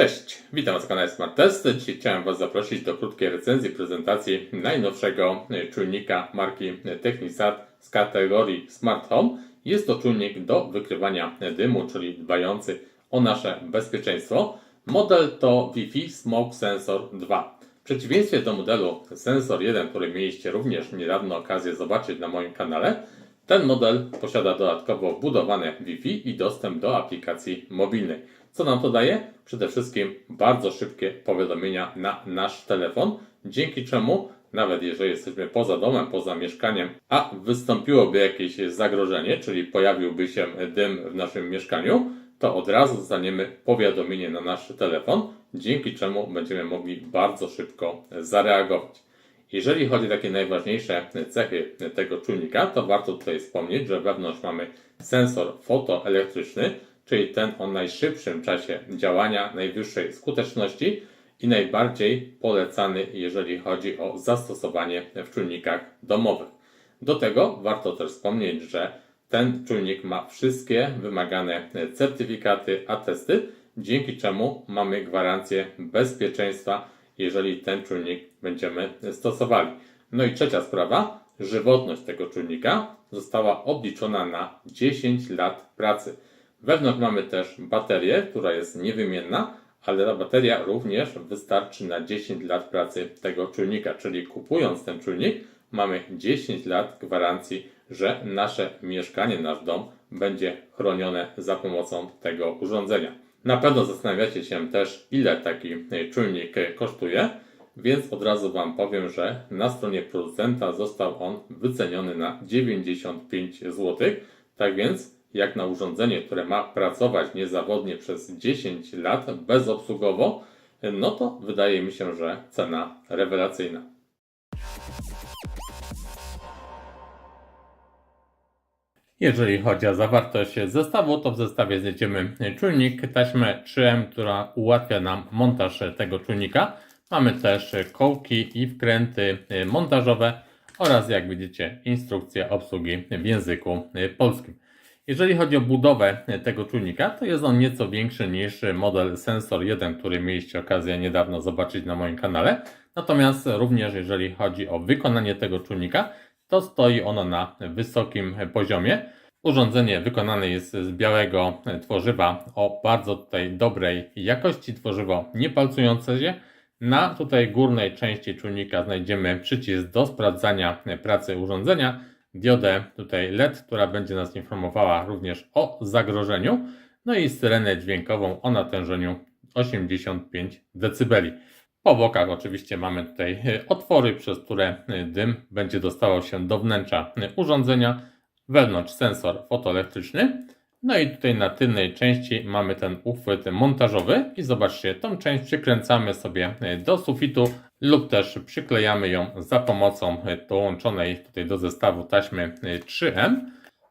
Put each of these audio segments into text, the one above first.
Cześć, witam Was na kanale Smart Test. Dzisiaj chciałem Was zaprosić do krótkiej recenzji, prezentacji najnowszego e, czujnika marki Technisat z kategorii Smart Home. Jest to czujnik do wykrywania dymu, czyli dbający o nasze bezpieczeństwo. Model to Wi-Fi Smoke Sensor 2. W przeciwieństwie do modelu Sensor 1, który mieliście również niedawno okazję zobaczyć na moim kanale, ten model posiada dodatkowo wbudowane Wi-Fi i dostęp do aplikacji mobilnej. Co nam to daje? Przede wszystkim bardzo szybkie powiadomienia na nasz telefon, dzięki czemu nawet jeżeli jesteśmy poza domem, poza mieszkaniem, a wystąpiłoby jakieś zagrożenie, czyli pojawiłby się dym w naszym mieszkaniu, to od razu dostaniemy powiadomienie na nasz telefon, dzięki czemu będziemy mogli bardzo szybko zareagować. Jeżeli chodzi o takie najważniejsze cechy tego czujnika, to warto tutaj wspomnieć, że wewnątrz mamy sensor fotoelektryczny, czyli ten o najszybszym czasie działania, najwyższej skuteczności i najbardziej polecany, jeżeli chodzi o zastosowanie w czujnikach domowych. Do tego warto też wspomnieć, że ten czujnik ma wszystkie wymagane certyfikaty, atesty, dzięki czemu mamy gwarancję bezpieczeństwa, jeżeli ten czujnik będziemy stosowali. No i trzecia sprawa, żywotność tego czujnika została obliczona na 10 lat pracy. Wewnątrz mamy też baterię, która jest niewymienna, ale ta bateria również wystarczy na 10 lat pracy tego czujnika, czyli kupując ten czujnik mamy 10 lat gwarancji, że nasze mieszkanie, nasz dom będzie chronione za pomocą tego urządzenia. Na pewno zastanawiacie się też, ile taki czujnik kosztuje, więc od razu Wam powiem, że na stronie producenta został on wyceniony na 95 zł. Tak więc, jak na urządzenie, które ma pracować niezawodnie przez 10 lat bezobsługowo, no to wydaje mi się, że cena rewelacyjna. Jeżeli chodzi o zawartość zestawu, to w zestawie znajdziemy czujnik, taśmę 3M, która ułatwia nam montaż tego czujnika. Mamy też kołki i wkręty montażowe oraz, jak widzicie, instrukcję obsługi w języku polskim. Jeżeli chodzi o budowę tego czujnika, to jest on nieco większy niż model Sensor 1, który mieliście okazję niedawno zobaczyć na moim kanale. Natomiast również jeżeli chodzi o wykonanie tego czujnika, to stoi ono na wysokim poziomie. Urządzenie wykonane jest z białego tworzywa o bardzo tutaj dobrej jakości, tworzywo niepalcujące się. Na tutaj górnej części czujnika znajdziemy przycisk do sprawdzania pracy urządzenia, diodę tutaj LED, która będzie nas informowała również o zagrożeniu, no i syrenę dźwiękową o natężeniu 85 dB. Po bokach oczywiście mamy tutaj otwory, przez które dym będzie dostawał się do wnętrza urządzenia. Wewnątrz sensor fotoelektryczny. No i tutaj na tylnej części mamy ten uchwyt montażowy i zobaczcie, tą część przykręcamy sobie do sufitu lub też przyklejamy ją za pomocą dołączonej tutaj do zestawu taśmy 3M,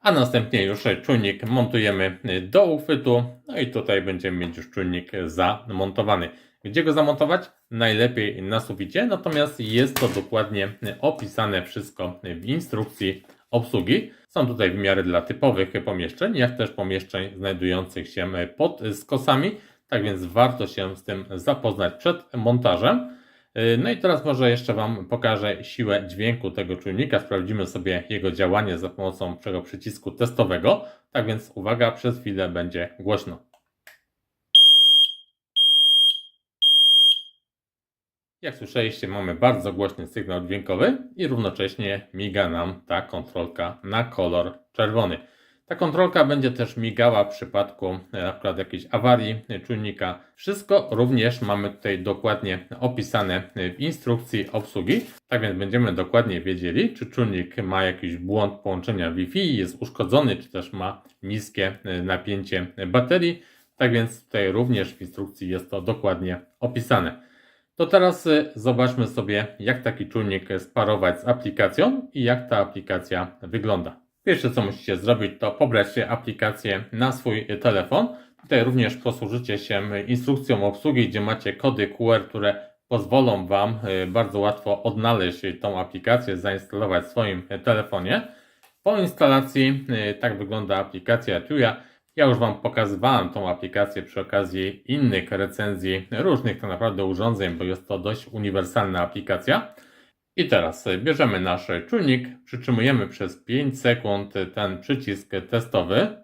a następnie już czujnik montujemy do uchwytu, no i tutaj będziemy mieć już czujnik zamontowany. Gdzie go zamontować? Najlepiej na suficie, natomiast jest to dokładnie opisane wszystko w instrukcji obsługi. Są tutaj wymiary dla typowych pomieszczeń, jak też pomieszczeń znajdujących się pod skosami, tak więc warto się z tym zapoznać przed montażem. No i teraz może jeszcze Wam pokażę siłę dźwięku tego czujnika. Sprawdzimy sobie jego działanie za pomocą przycisku testowego. Tak więc uwaga, przez chwilę będzie głośno. Jak słyszeliście, mamy bardzo głośny sygnał dźwiękowy i równocześnie miga nam ta kontrolka na kolor czerwony. Ta kontrolka będzie też migała w przypadku e, na przykład jakiejś awarii czujnika. Wszystko również mamy tutaj dokładnie opisane w instrukcji obsługi, tak więc będziemy dokładnie wiedzieli, czy czujnik ma jakiś błąd połączenia Wi-Fi, jest uszkodzony, czy też ma niskie e, napięcie baterii. Tak więc tutaj również w instrukcji jest to dokładnie opisane. To teraz y, zobaczmy sobie, jak taki czujnik sparować z aplikacją i jak ta aplikacja wygląda. Pierwsze, co musicie zrobić, to pobrać aplikację na swój telefon. Tutaj również posłużycie się instrukcją obsługi, gdzie macie kody QR, które pozwolą Wam y, bardzo łatwo odnaleźć tą aplikację, zainstalować w swoim telefonie. Po instalacji, y, tak wygląda aplikacja Tuya. Ja już Wam pokazywałem tą aplikację przy okazji innych recenzji różnych tak naprawdę urządzeń, bo jest to dość uniwersalna aplikacja. I teraz bierzemy nasz czujnik, przytrzymujemy przez 5 sekund ten przycisk testowy.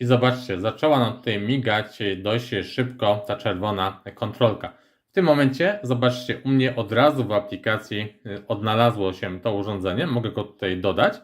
I zobaczcie, zaczęła nam tutaj migać dość szybko ta czerwona kontrolka. W tym momencie, zobaczcie, u mnie od razu w aplikacji odnalazło się to urządzenie. Mogę go tutaj dodać.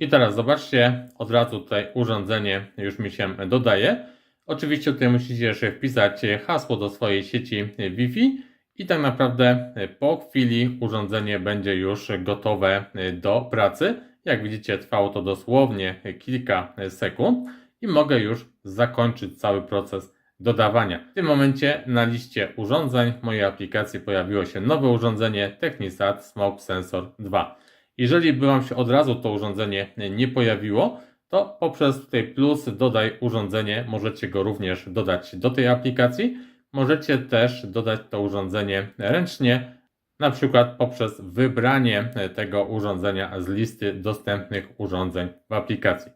I teraz zobaczcie, od razu tutaj urządzenie już mi się dodaje. Oczywiście tutaj musicie jeszcze wpisać hasło do swojej sieci Wi-Fi i tak naprawdę po chwili urządzenie będzie już gotowe do pracy. Jak widzicie, trwało to dosłownie kilka sekund i mogę już zakończyć cały proces dodawania. W tym momencie na liście urządzeń mojej aplikacji pojawiło się nowe urządzenie Technisat Smoke Sensor 2. Jeżeli by Wam się od razu to urządzenie nie pojawiło, to poprzez tutaj plus dodaj urządzenie możecie go również dodać do tej aplikacji. Możecie też dodać to urządzenie ręcznie, na przykład poprzez wybranie tego urządzenia z listy dostępnych urządzeń w aplikacji.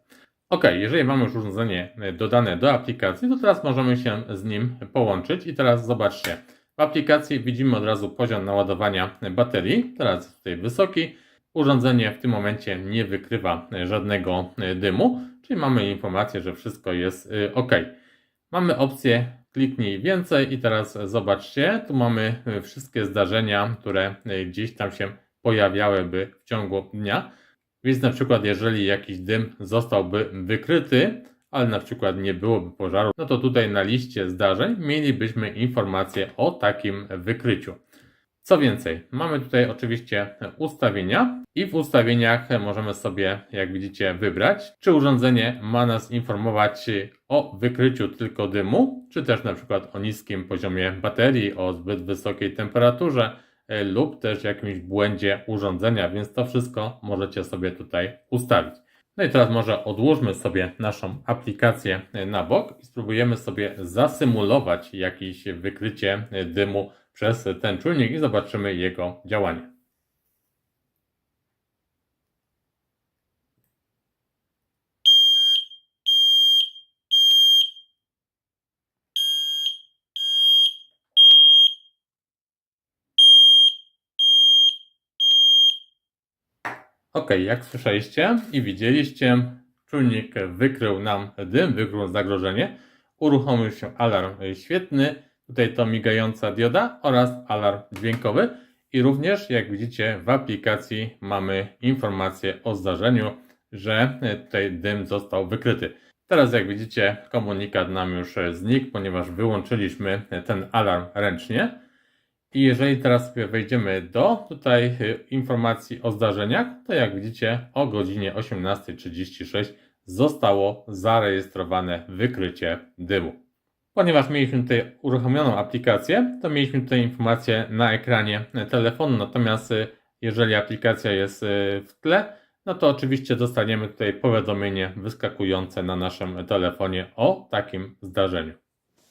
Ok, jeżeli mamy już urządzenie dodane do aplikacji, to teraz możemy się z nim połączyć i teraz zobaczcie. W aplikacji widzimy od razu poziom naładowania baterii, teraz tutaj wysoki. Urządzenie w tym momencie nie wykrywa żadnego dymu, czyli mamy informację, że wszystko jest ok. Mamy opcję kliknij więcej i teraz zobaczcie, tu mamy wszystkie zdarzenia, które gdzieś tam się pojawiałyby w ciągu dnia. Więc na przykład jeżeli jakiś dym zostałby wykryty, ale na przykład nie byłoby pożaru, no to tutaj na liście zdarzeń mielibyśmy informację o takim wykryciu. Co więcej, mamy tutaj oczywiście ustawienia i w ustawieniach możemy sobie, jak widzicie, wybrać, czy urządzenie ma nas informować o wykryciu tylko dymu, czy też na przykład o niskim poziomie baterii, o zbyt wysokiej temperaturze e, lub też jakimś błędzie urządzenia, więc to wszystko możecie sobie tutaj ustawić. No i teraz może odłóżmy sobie naszą aplikację na bok i spróbujemy sobie zasymulować jakieś wykrycie dymu przez ten czujnik i zobaczymy jego działanie. Ok, jak słyszeliście i widzieliście, czujnik wykrył nam dym, wykrył zagrożenie, uruchomił się alarm świetny, tutaj to migająca dioda oraz alarm dźwiękowy i również jak widzicie w aplikacji mamy informację o zdarzeniu, że tutaj dym został wykryty. Teraz jak widzicie komunikat nam już znikł, ponieważ wyłączyliśmy ten alarm ręcznie. I jeżeli teraz wejdziemy do tutaj y, informacji o zdarzeniach, to jak widzicie o godzinie 18.36 zostało zarejestrowane wykrycie dymu. Ponieważ mieliśmy tutaj uruchomioną aplikację, to mieliśmy tutaj informację na ekranie telefonu, natomiast y, jeżeli aplikacja jest y, w tle, no to oczywiście dostaniemy tutaj powiadomienie wyskakujące na naszym telefonie o takim zdarzeniu.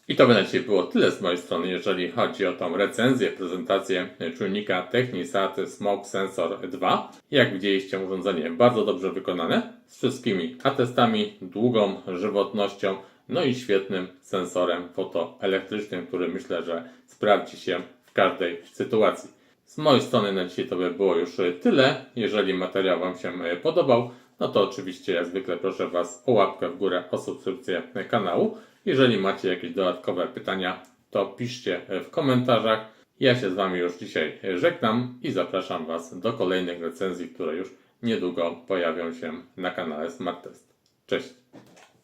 I to by na dzisiaj było tyle z mojej strony, jeżeli chodzi o tą recenzję, prezentację czujnika Technisat Smoke Sensor 2. Jak widzieliście, urządzenie bardzo dobrze wykonane, z wszystkimi atestami, długą żywotnością, no i świetnym sensorem fotoelektrycznym, który myślę, że sprawdzi się w każdej sytuacji. Z mojej strony na dzisiaj to by było już tyle. Jeżeli materiał Wam się podobał, no to oczywiście jak zwykle proszę Was o łapkę w górę, o subskrypcję kanału. Jeżeli macie jakieś dodatkowe pytania, to piszcie w komentarzach. Ja się z Wami już dzisiaj żegnam i zapraszam Was do kolejnych recenzji, które już niedługo pojawią się na kanale Smart Test. Cześć!